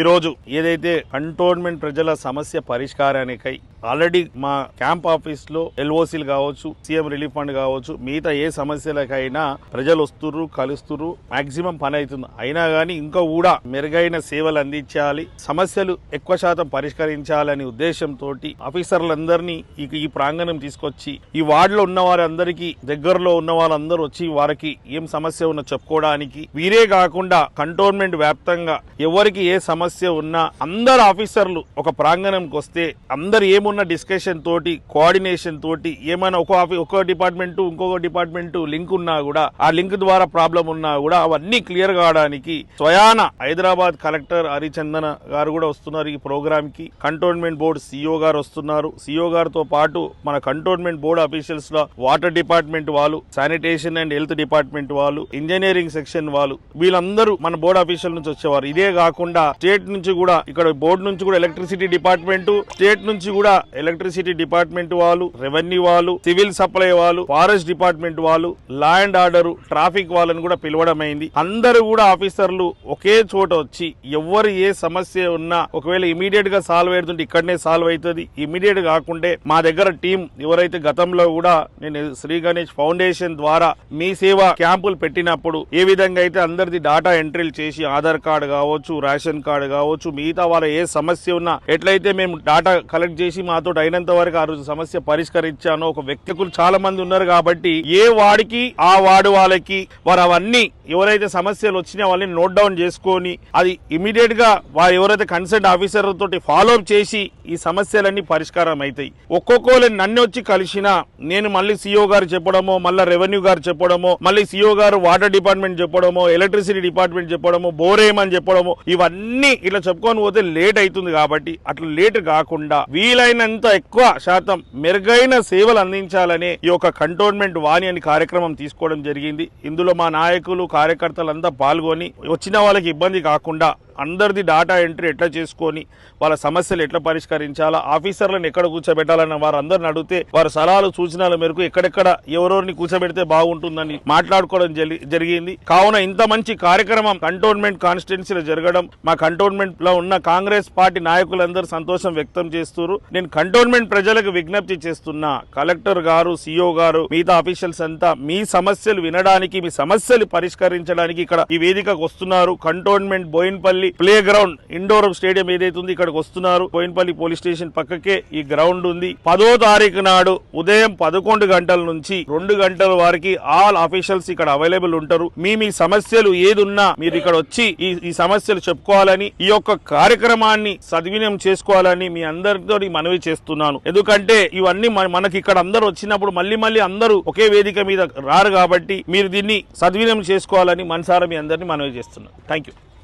ఈరోజు ఏదైతే కంటోన్మెంట్ ప్రజల సమస్య పరిష్కారానికై ఆల్రెడీ మా క్యాంప్ ఆఫీస్లో ఎల్ఓసీలు కావచ్చు సీఎం రిలీఫ్ ఫండ్ కావచ్చు మిగతా ఏ సమస్యలకైనా ప్రజలు వస్తుర్రు కలుస్తుర్రు మాక్సిమం పని అవుతుంది. అయినా కానీ ఇంకా కూడా మెరుగైన సేవలు అందించాలి సమస్యలు ఎక్కువ శాతం పరిష్కరించాలనే ఉద్దేశంతో ఆఫీసర్లందరినీ ఈ ప్రాంగణం తీసుకొచ్చి ఈ వార్డులో ఉన్న వారందరికీ దగ్గరలో ఉన్న వాళ్ళందరూ వచ్చి వారికి ఏం సమస్య ఉన్నా చెప్పుకోవడానికి వీరే కాకుండా కంటోన్మెంట్ వ్యాప్తంగా ఎవరికి ఏ సమస్య ఉన్నా అందరు ఆఫీసర్లు ఒక ప్రాంగణంకి వస్తే అందరు ఏమున్న డిస్కషన్ తోటి కోఆర్డినేషన్ తోటి ఏమైనా ఒక ఆఫీ ఒక డిపార్ట్మెంట్ ఇంకొక డిపార్ట్మెంట్ లింక్ ఉన్నా కూడా ఆ లింక్ ద్వారా ప్రాబ్లం ఉన్నా కూడా అవన్నీ క్లియర్ కావడానికి స్వయాన హైదరాబాద్ కలెక్టర్ హరిచందన గారు కూడా వస్తున్నారు ఈ ప్రోగ్రామ్కి కంటోన్మెంట్ బోర్డు సిఇఓ గారు వస్తున్నారు. సిఇఓ గారితో పాటు మన కంటోన్మెంట్ బోర్డు అఫీషియల్స్లో వాటర్ డిపార్ట్మెంట్ వాళ్ళు శానిటేషన్ అండ్ హెల్త్ డిపార్ట్మెంట్ వాళ్ళు ఇంజనీరింగ్ సెక్షన్ వాళ్ళు వీళ్ళందరూ మన బోర్డు అఫీషియల్ నుంచి వచ్చేవారు. ఇదే కాకుండా స్టేట్ నుంచి కూడా ఇక్కడ బోర్డు నుంచి కూడా ఎలక్ట్రిసిటీ డిపార్ట్మెంట్ స్టేట్ నుంచి కూడా ఎలక్ట్రిసిటీ డిపార్ట్మెంట్ వాళ్ళు రెవెన్యూ వాళ్ళు సివిల్ సప్లై వాళ్ళు ఫారెస్ట్ డిపార్ట్మెంట్ వాళ్ళు లా అండ్ ఆర్డర్ ట్రాఫిక్ వాళ్ళని కూడా పిలవడం అయింది. అందరూ కూడా ఆఫీసర్లు ఒకే చోట వచ్చి ఎవరు ఏ సమస్య ఉన్నా ఒకవేళ ఇమీడియట్గా సాల్వ్ అవుతుంటే ఇక్కడనే సాల్వ్ అవుతుంది. ఇమీడియట్ కాకుంటే మా దగ్గర టీం ఎవరైతే గతంలో కూడా నేను శ్రీ గణేష్ ఫౌండేషన్ ద్వారా మీ సేవ క్యాంపులు పెట్టినప్పుడు ఏ విధంగా అయితే అందరిది డాటా ఎంట్రీలు చేసి ఆధార్ కార్డు కావచ్చు రేషన్ కార్డు కావచ్చు మిగతా వాళ్ళ ఏ సమస్య ఉన్నా ఎట్లయితే మేము డాటా కలెక్ట్ చేసి మాతో అయినంత వరకు ఆ రోజు సమస్య పరిష్కరించానో ఒక వ్యక్తికులు చాలా మంది ఉన్నారు కాబట్టి ఏ వాడికి ఆ వార్డు వాళ్ళకి వారు అవన్నీ ఎవరైతే సమస్యలు వచ్చినా వాళ్ళని నోట్ డౌన్ చేసుకొని అది ఇమీడియట్గా వారు ఎవరైతే కన్సర్న్ ఆఫీసర్ తోటి ఫాలో అప్ చేసి ఈ సమస్యలన్నీ పరిష్కారం అవుతాయి ఒక్కొక్కరు నన్ను వచ్చి కలిసినా నేను మళ్ళీ సిఓ గారు చెప్పడమో మళ్ళీ రెవెన్యూ గారు చెప్పడమో మళ్ళీ సిఓ గారు వాటర్ డిపార్ట్మెంట్ చెప్పడమో ఎలక్ట్రిసిటీ డిపార్ట్మెంట్ చెప్పడమో బోరేమని చెప్పడమో ఇవన్నీ ఇట్లా చెప్పుకొని పోతే లేట్ అవుతుంది కాబట్టి అట్లా లేట్ కాకుండా వీలైనంత ఎక్కువ శాతం మెరుగైన సేవలు అందించాలనే ఈ యొక్క కంటోన్మెంట్ వాణి అని కార్యక్రమం తీసుకోవడం జరిగింది. ఇందులో మా నాయకులు కార్యకర్తలంతా పాల్గొని వచ్చిన వాళ్ళకి ఇబ్బంది కాకుండా అందరిది డాటా ఎంట్రీ ఎట్లా చేసుకొని వాళ్ళ సమస్యలు ఎట్లా పరిష్కరించాలా ఆఫీసర్లను ఎక్కడ కూర్చోబెట్టాలన్న వారందరిని అడిగితే వారి సలహాలు సూచనల మేరకు ఎక్కడెక్కడ ఎవరెవరిని కూర్చోబెడితే బాగుంటుందని మాట్లాడుకోవడం జరి- జరిగింది. కావున ఇంత మంచి కార్యక్రమం కంటోన్మెంట్ కాన్స్టిట్యున్సీలో జరగడం మా కంటోన్మెంట్లో ఉన్న కాంగ్రెస్ పార్టీ నాయకులందరూ సంతోషం వ్యక్తం చేస్తున్నారు. నేను కంటోన్మెంట్ ప్రజలకు విజ్ఞప్తి చేస్తున్నా. కలెక్టర్ గారు సిఓ గారు మిగతా అఫీషియల్స్ అంతా మీ సమస్యలు వినడానికి మీ సమస్యలు పరిష్కరించడానికి ఇక్కడ ఈ వేదికకు వస్తున్నారు. Cantonment Boinpally playground indoor stadium ఏదైతే ఉంది ఇక్కడికి వస్తున్నారు. పోయినపల్లి పోలీస్ స్టేషన్ పక్కకే ఈ గ్రౌండ్ ఉంది. పదో తారీఖు నాడు ఉదయం పదకొండు గంటల నుంచి రెండు గంటల వారికి ఆల్ అఫీషియల్స్ ఇక్కడ అవైలబుల్ ఉంటారు. మీ మీ సమస్యలు ఏదున్నా మీరు ఇక్కడ వచ్చి ఈ ఈ సమస్యలు చెప్పుకోవాలని ఈ యొక్క కార్యక్రమాన్ని సద్వినియోగం చేసుకోవాలని మీ అందరితో మనవి చేస్తున్నాను. ఎందుకంటే ఇవన్నీ మన- మనకి ఇక్కడ అందరూ వచ్చినప్పుడు మళ్ళీ మళ్ళీ అందరూ ఒకే వేదిక మీద రారు కాబట్టి మీరు దీన్ని సద్వినియోగం చేసుకోవాలని మనసారా మీ అందరినీ మనవి చేస్తున్నాను. Thank you